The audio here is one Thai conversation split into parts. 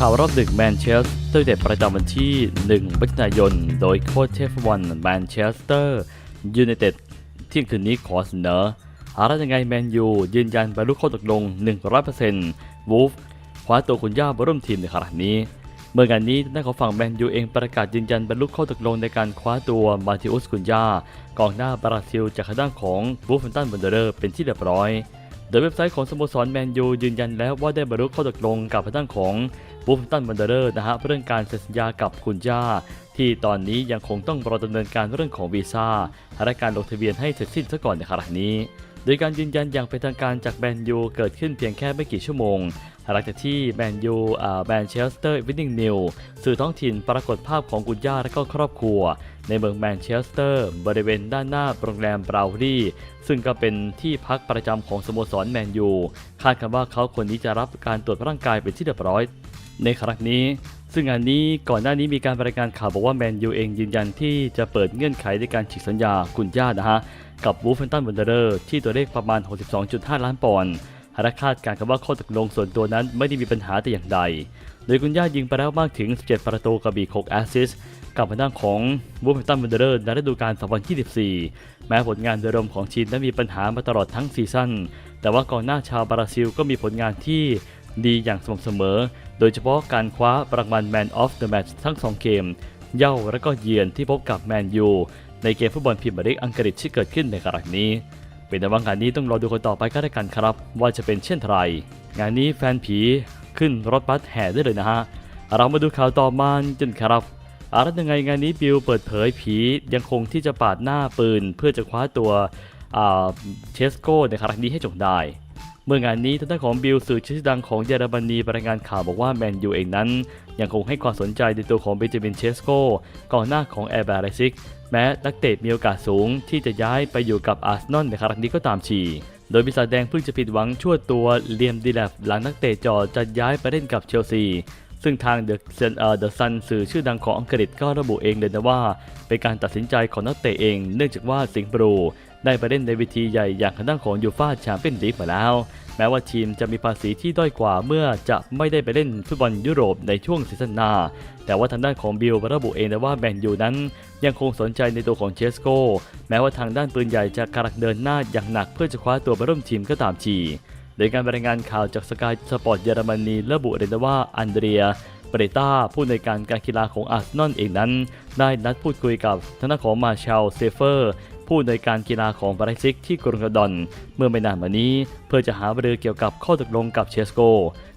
ข่าวรอบดึกแมนเชสเตอร์เด็ดประจำวันที่1มิถุนายน โดยโค้ชเทฟวันแมนเชสเตอร์ยูไนเต็ดเที่ยงคืนนี้ขอเสนอหาได้ยังไงแมนยูยืนยันบรรลุข้อตกลง 100%วูฟคว้าตัวคุณย่ามาร่วมทีมในขณะนี้ เมื่องานนี้ทางด้านของฝั่งแมนยูเองประกาศยืนยันบรรลุข้อตกลงในการคว้าตัวมาติอุสกุนย่ากองหน้าบราซิลจากคด้านของบูฟเฟนตันบันเดอร์เป็นที่เรียบร้อย ดยเว็บไซต์ของสโมสรแมนยูยืนยันแล้วว่าได้บรรลุข้อตกลงกับทางด้านของบูฟฟตันบันเดอร์นะฮะเรื่องการเซ็นสัญญากับคุณย่า ที่ตอนนี้ยังคงต้องรอดำเนินการเรื่องของวีซ่าและการลงทะเบียนให้เสร็จสิ้นซะก่อนในขณะนี้ โดยการยืนยันอย่างเป็นทางการจากแมนยูเกิดขึ้นเพียงแค่ไม่กี่ชั่วโมงหลังจากที่แมนยูแมนเชสเตอร์วินนิงนิวสื่อท้องถิ่นปรากฏภาพของกุญย่าและก็ครอบครัว ในเมืองแมนเชสเตอร์ บริเวณด้านหน้าโรงแรมบราวนี่ซึ่งก็เป็นที่พักประจำของสโมสรแมนยูคาดกันว่าเขาคนนี้จะรับการตรวจร่างกายเป็นที่เรียบร้อย ในครั้งนี้ ซึ่งงานนี้ก่อนหน้านี้มีการรายงานข่าวบอกว่าแมนยูเองยืนยันที่จะเปิดเงื่อนไขในการฉีกสัญญากุญย่านะฮะ กับวูฟเฟนตันวันเดอร์ที่ตัวเลขประมาณ 62.5 ล้านปอนด์และคาดการณ์กันว่าข้อตกลงส่วนตัวนั้นไม่ได้มีปัญหาแต่อย่างใด โดยกุญย่ายิงไปแล้วมากถึง 17 ประตูกับอีก6แอสซิสกับทางด้านของวูฟเฟนตันวันเดอร์ในฤดูกาล 2024 แม้ผลงานโดยรวมของทีมนั้นมีปัญหามาตลอดทั้งซีซั่น แต่ว่ากองหน้าชาวบราซิลก็มีผลงานที่ดีอย่างสม่ำเสมอ โดยเฉพาะการคว้ารางวัล Man of the Match ทั้ง 2 เกม เย่าและก็เยือนที่พบกับแมนยูในเกมฟุตบอลพรีเมียร์ลีกอังกฤษที่เกิดขึ้นในครั้งนี้ เป็นแต่ว่างานนี้ต้องรอดูกันต่อไปก็ได้กันครับ ว่าจะเป็นเช่นไร งานนี้แฟนผีขึ้นรถบัสแห่ได้เลยนะฮะ เรามาดูข่าวต่อมาจนครับอารัยังไงงานนี้บิลเปิดเผยผียังคงที่จะปาดหน้าปืนเพื่อจะคว้าตัวอ่าเชสโก้ในครั้งนี้ให้จงได้ เมื่องานนี้ทางด้านของบิลสื่อชื่อดังของเยอรมนีรายงานข่าวบอกว่าแมนยูเองนั้น ยังคงให้ความสนใจในตัวของเบนจามินเชสโกก่องหน้าของแอร์แบร์ไรซิก แม้นักเตะมีโอกาสสูงที่จะย้ายไปอยู่กับอาร์เซนอลในครั้งนี้ก็ตามชีโดยปีศาจแดงเพิ่งจะผิดหวังชั่วตัวเลียมดีแลฟหลังนักเตะจอจะย้ายไปเล่นกับเชลซีซึ่งทางเดอะเซนเดอะซันสื่อชื่อดังของอังกฤษก็ระบุเองเลยนะว่า เป็นการตัดสินใจของนักเตะเอง เนื่องจากว่าสิงห์บรู ได้ไปเล่นในเวทีใหญ่อย่างทางด้านของยูฟ่าแชมเปี้ยนลีกมาแล้ว แม้ว่าทีมจะมีภาษีที่ด้อยกว่าเมื่อจะไม่ได้ไปเล่นฟุตบอลยุโรปในช่วงซีซั่นหน้า แต่ว่าทางด้านของบิลระบุเองนะว่าแมนยูนั้น ยังคงสนใจในตัวของเชสโก แม้ว่าทางด้านปืนใหญ่จะกำลังเดินหน้าอย่างหนักเพื่อจะคว้าตัวไปร่วมทีมก็ตามทีโดยการรายงานข่าวจากสกายสปอร์ตเยอรมนีระบุเลยนะว่าอันเดรียเปเรต้าผู้ในการการกีฬาของอาร์เซนอลเองนั้น ได้นัดพูดคุยกับทางด้านของมาเชลเซเฟอร์ ผู้ในวยการกีฬาของบราซิกที่กรุงลอนดอน เมื่อไม่นานมานี้ เพื่อจะหาบรือเกี่ยวกับข้อตกลงกับเชสโก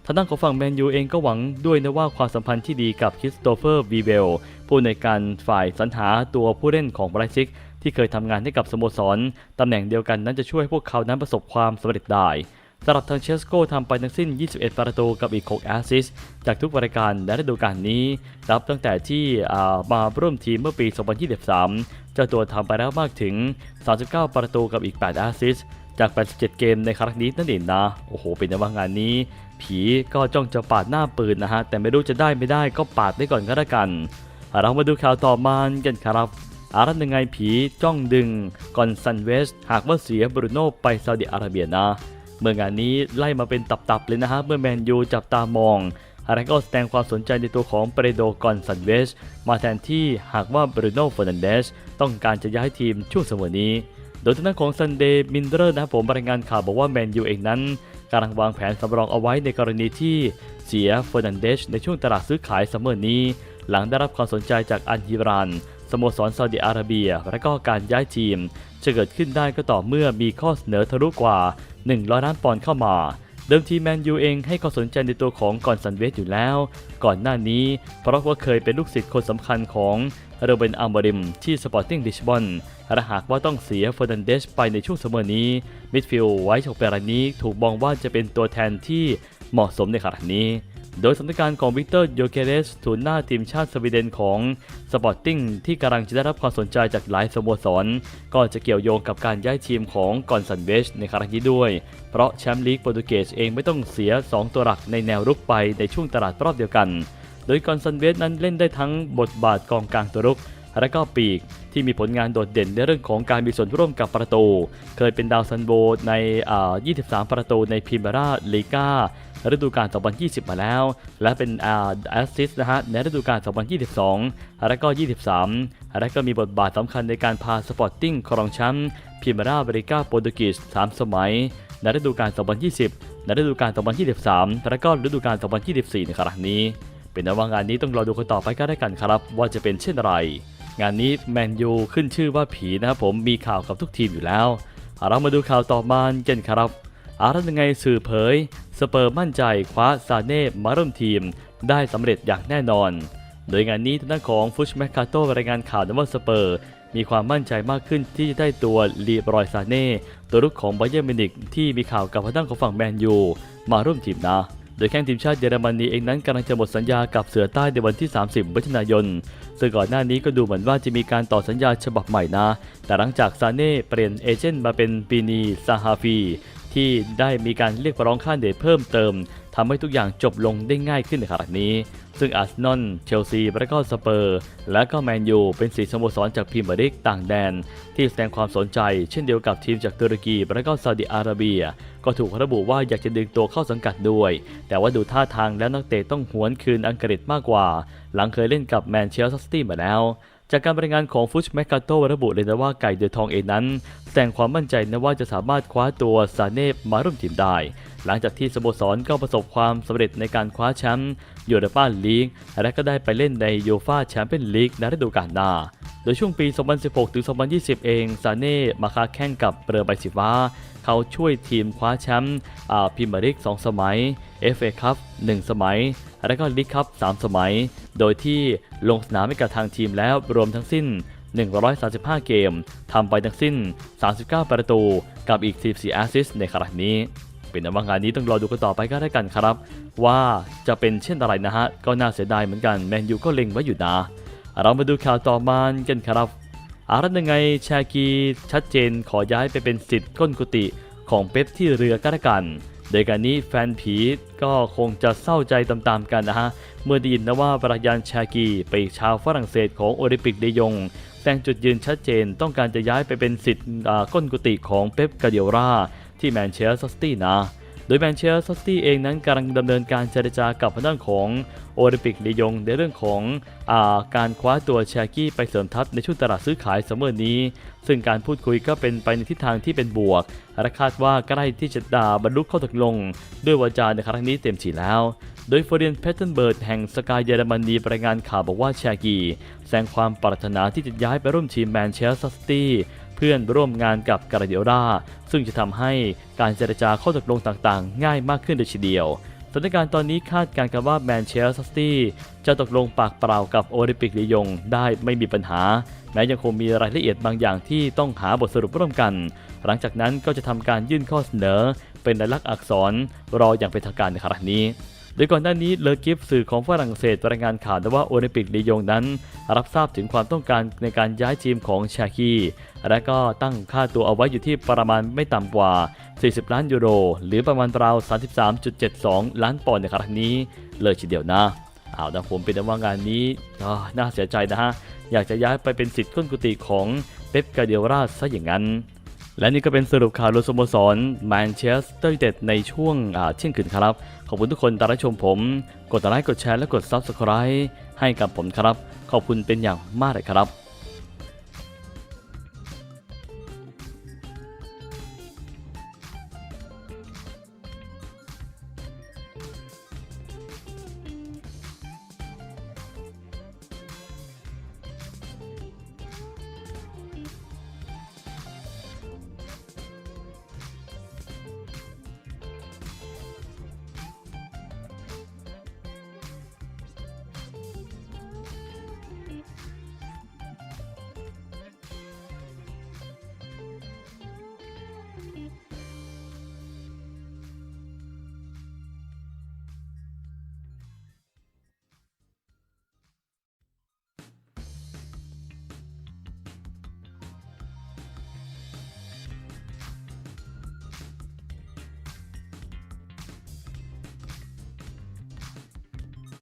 ทางด้านของฝั่งแมนยูเองก็หวังด้วยนะว่าความสัมพันธ์ที่ดีกับคริสโตเฟอร์วีเวลผู้ในการฝ่ายสรรหาตัวผู้เล่นของบราซิกที่เคยทำงานให้กับสโมสรตำแหน่งเดียวกันนั้นจะช่วยพวกเขานั้นประสบความสำเร็จได้ สำหรับทางเชสโกทำไปทั้งสิ้น 21 ประตูกับอีก 6 แอสซิสจากทุกรายการในฤดูกาลนี้รับตั้งแต่ที่มาร่วมทีมเมื่อปี 2023 เจ้าตัวทำไปแล้วมากถึง 39 ประตูกับอีก 8 แอสซิสจาก 87 เกมในครั้งนี้นั่นเองนะ โอ้โห เป็นว่างานนี้ ผีก็จ้องจะปาดหน้าปืนนะฮะ แต่ไม่รู้จะได้ไม่ได้ก็ปาดได้ก่อนก็แล้วกัน เรามาดูข่าวต่อมากันครับอารันยังไงผีจ้องดึงก่อนซันเวส หากว่าเสียบรูโน่ไปซาอุดิอาระเบียนะ เมื่องานนี้ไล่มาเป็นตับๆเลยนะฮะเมื่อแมนยูจับตามองอะไรก็แสดงความสนใจในตัวของเปรโดกอนซันเวสมาแทนที่หากว่าบรูโน่เฟอร์นันเดสต้องการจะย้ายทีมช่วงสมอนี้ โดยทางด้านของซันเดย์มินเดอร์นะครับผมรายงานข่าวบอกว่าแมนยูเองนั้นกำลังวางแผนสำรองเอาไว้ในกรณีที่เสียเฟอร์นันเดสในช่วงตลาดซื้อขายซัมเมอร์นี้ หลังได้รับความสนใจจากอันฮิรานสโมสรซาอุดิอาระเบีย และก็การย้ายทีม จะเกิดขึ้นได้ก็ต่อเมื่อมีข้อเสนอทะลุกว่า 100 ล้านปอนด์เข้ามา เดิมทีแมนยูเองให้ความสนใจในตัวของกอนซันเวสอยู่แล้ว ก่อนหน้านี้ เพราะว่าเคยเป็นลูกศิษย์คนสำคัญของโรเบนอัลบริมที่สปอร์ติ้งดิชบอนและหากว่าต้องเสียเฟอร์นันเดสไปในช่วงเสมอนี้ มิดฟิลด์ไว้ชกเปรานี้ถูกมองว่าจะเป็นตัวแทนที่เหมาะสมในขณะนี้ โดยสถานการณ์ของวิกเตอร์โยเกเรสศูนย์หน้าทีมชาติสวีเดนของสปอร์ติ้งที่กำลังจะได้รับความสนใจจากหลายสโมสร ก็จะเกี่ยวโยงกับการย้ายทีมของกอนซันเวชในครั้งนี้ด้วย เพราะแชมป์ลีกโปรตุเกสเองไม่ต้องเสีย 2 ตัวหลักในแนวรุกไปในช่วงตลาดรอบเดียวกัน โดยกอนซันเวชนั้นเล่นได้ทั้งบทบาทกองกลางตัวรุกและก็ปีกที่มีผลงานโดดเด่นในเรื่องของการมีส่วนร่วมกับประตู เคยเป็นดาวซันโบในอ่า23 ประตูในพรีเมียร์ลีกา ฤดูกาล 2020 มาแล้ว และเป็นอ่าแอสซิสต์นะฮะในฤดูกาล 2022 และก็ 23 และก็มีบทบาทสำคัญในการพาสปอร์ติ้งครองแชมป์พรีเมียร์บริกาโปรตุเกส3สมัย ในฤดูกาล 2020 ในฤดูกาล 2023 และก็ฤดูกาล 2024 ในครั้งนี้ เป็นนว่างานนี้ต้องรอดูกันต่อไปก็ได้กันครับ ว่าจะเป็นเช่นไร งานนี้แมนยูขึ้นชื่อว่าผีนะครับผมมีข่าวกับทุกทีมอยู่แล้วเรามาดูข่าวต่อมากันครับ อารันยังไงสื่อเผย สเปอร์มั่นใจคว้าซาเน่มาร่วมทีม ได้สำเร็จอย่างแน่นอน โดยงานนี้ทางด้านของฟุชแมคคาโตรายงานข่าวนว่าสเปอร์ มีความมั่นใจมากขึ้นที่จะได้ตัวลีบรอยซาเน่ตัวรุกของไบเยอร์มินิกที่มีข่าวกับทางด้านของฝั่งแมนยูมาร่วมทีมนะโดยแข้งทีมชาติเยอรมนีเองนั้นกำลังจะหมดสัญญากับเสือใต้ในวันที่ 30มิถุนายน ซึ่งก่อนหน้านี้ก็ดูเหมือนว่าจะมีการต่อสัญญาฉบับใหม่นะ แต่หลังจากซาเน่เปลี่ยนเอเจนต์มาเป็นปีนีซาฮาฟี ที่ได้มีการเรียกร้องค่าเดชเพิ่มเติมทำให้ทุกอย่างจบลงได้ง่ายขึ้นในขณะนี้ ซึ่งอาร์เซนอลเชลซีและก็สเปอร์ และก็แมนยูเป็นสีสโมสรจากพรีเมียร์ลีกต่างแดน ที่แสดงความสนใจเช่นเดียวกับทีมจากตุรกีและก็ซาอุดิอาระเบีย ก็ถูกระบุว่าอยากจะดึงตัวเข้าสังกัดด้วย แต่ว่าดูท่าทางแล้วนักเตะต้องหวนคืนอังกฤษมากกว่า หลังเคยเล่นกับแมนเชสเตอร์ซิตี้มาแล้วจากการรายงานของฟุชแมกกาโตระบุเลยนะว่าไก่เดือดทองเองนั้น ดงความมั่นใจนะว่าจะสามารถคว้าตัวซาเน่มาร่วมทีมได้ หลังจากที่สโมสรก็ประสบความสำเร็จในการคว้าแชมป์ยูโรปาลีกและก็ได้ไปเล่นในยูฟาแชมเปี้ยนลีกในฤดูกาลหน้า โดยช่วงปี 2016 ถึง 2020 เองซาเน่มาค้าแข่งกับเรือใบสีฟ้า เขาช่วยทีมคว้าแชมป์อาพรีเมียร์ลีก2 สมัย FA คัพ1สมัย และก็ลีกคัพ3สมัย โดยที่ลงสนามให้กับทางทีมแล้วรวมทั้งสิ้น 135 เกม ทำไปทั้งสิ้น 39 ประตู กับอีก 14 แอสซิสต์ในครั้งนี้ เป็นอว่างานนี้ต้องรอดูกันต่อไปก็ได้กันครับ ว่าจะเป็นเช่นอะไรนะฮะ ก็น่าเสียดายเหมือนกันแมนยูก็เล็งไว้อยู่นะ เรามาดูข่าวต่อมากันครับอารันยังไงชากีชัดเจนขอย้ายไปเป็นสิทธิ์ก้นกุฏิของเป๊ปที่เรือก็แล้วกันโดยการนี้แฟนผีก็คงจะเศร้าใจตามๆกันนะฮะ เมื่อได้ยินนะว่าปรัญญาณชากีไปชาวฝรั่งเศสของโอลิมปิกเดยง แสดงจุดยืนชัดเจนต้องการจะย้ายไปเป็นสิทธิ์ก้นกุฏิของเป๊ปกาเดียราที่แมนเชสเตอร์ซิตี้นะ โดยแมนเชสเตอร์ซิตี้เองนั้นกำลังดำเนินการเจรจากับทางด้านของโอลิมปิกลียงในเรื่องของอาการคว้าตัวแชกี้ไปเสริมทัพในช่วงตลาดซื้อขายซัมอนี้ ซึ่งการพูดคุยก็เป็นไปในทิศทางที่เป็นบวกและคาดว่าใกล้ที่จะดาบรรลุข้อตกลง ด้วยวาจาในครั้งนี้เต็มทีแล้ว โดยฟอร์เรียนเพเทนเบิร์ดแห่งสกายเยอรมนีรายงานข่าวบอกว่าแชกี้แสดงความปรารถนาที่จะย้ายไปร่วมทีมแมนเชสเตอร์ซิตี้ เพื่อนร่วมงานกับกาเดียราซึ่งจะทำให้การเจรจาข้อตกลงต่างๆ ง่ายมากขึ้นเลยทีเดียวสถานการณ์ตอนนี้คาดการณ์กันว่าแมนเชสเตอร์ซิตี้จะตกลงปากเปล่ากับโอลิมปิกลียงได้ไม่มีปัญหา แม้ยังคงมีรายละเอียดบางอย่างที่ต้องหาบทสรุปร่วมกัน หลังจากนั้นก็จะทำการยื่นข้อเสนอเป็นลายลักษณ์อักษรรออย่างเป็นทางการในครั้งนี้ โดยก่อนหน้านี้เลอกิฟสื่อของฝรั่งเศสรายงานข่าวว่าโอลิมปิกลียงนั้น รับทราบถึงความต้องการในการย้ายทีมของชาคีและก็ตั้งค่าตัวเอาไว้อยู่ที่ประมาณไม่ต่ำกว่า 40 ล้านยูโร หรือประมาณราว 33.72 ล้านปอนด์ในครั้งนี้ เลยทีเดียวนะเอาดังผมเป็นว่างานนี้น่าเสียใจนะฮะ อยากจะย้ายไปเป็นสิทธิ์ก้นกุฏิของเป๊ปกาเดียราซะอย่างนั้น และนี่ก็เป็นสรุปข่าวรวมสโมสรแมนเชสเตอร์ยูไนเต็ดในช่วงเที่ยงคืนครับ ขอบคุณทุกคนตามรับชมผม กดไลค์กดแชร์และกด Subscribe ให้กับผมครับ ขอบคุณเป็นอย่างมากเลยครับ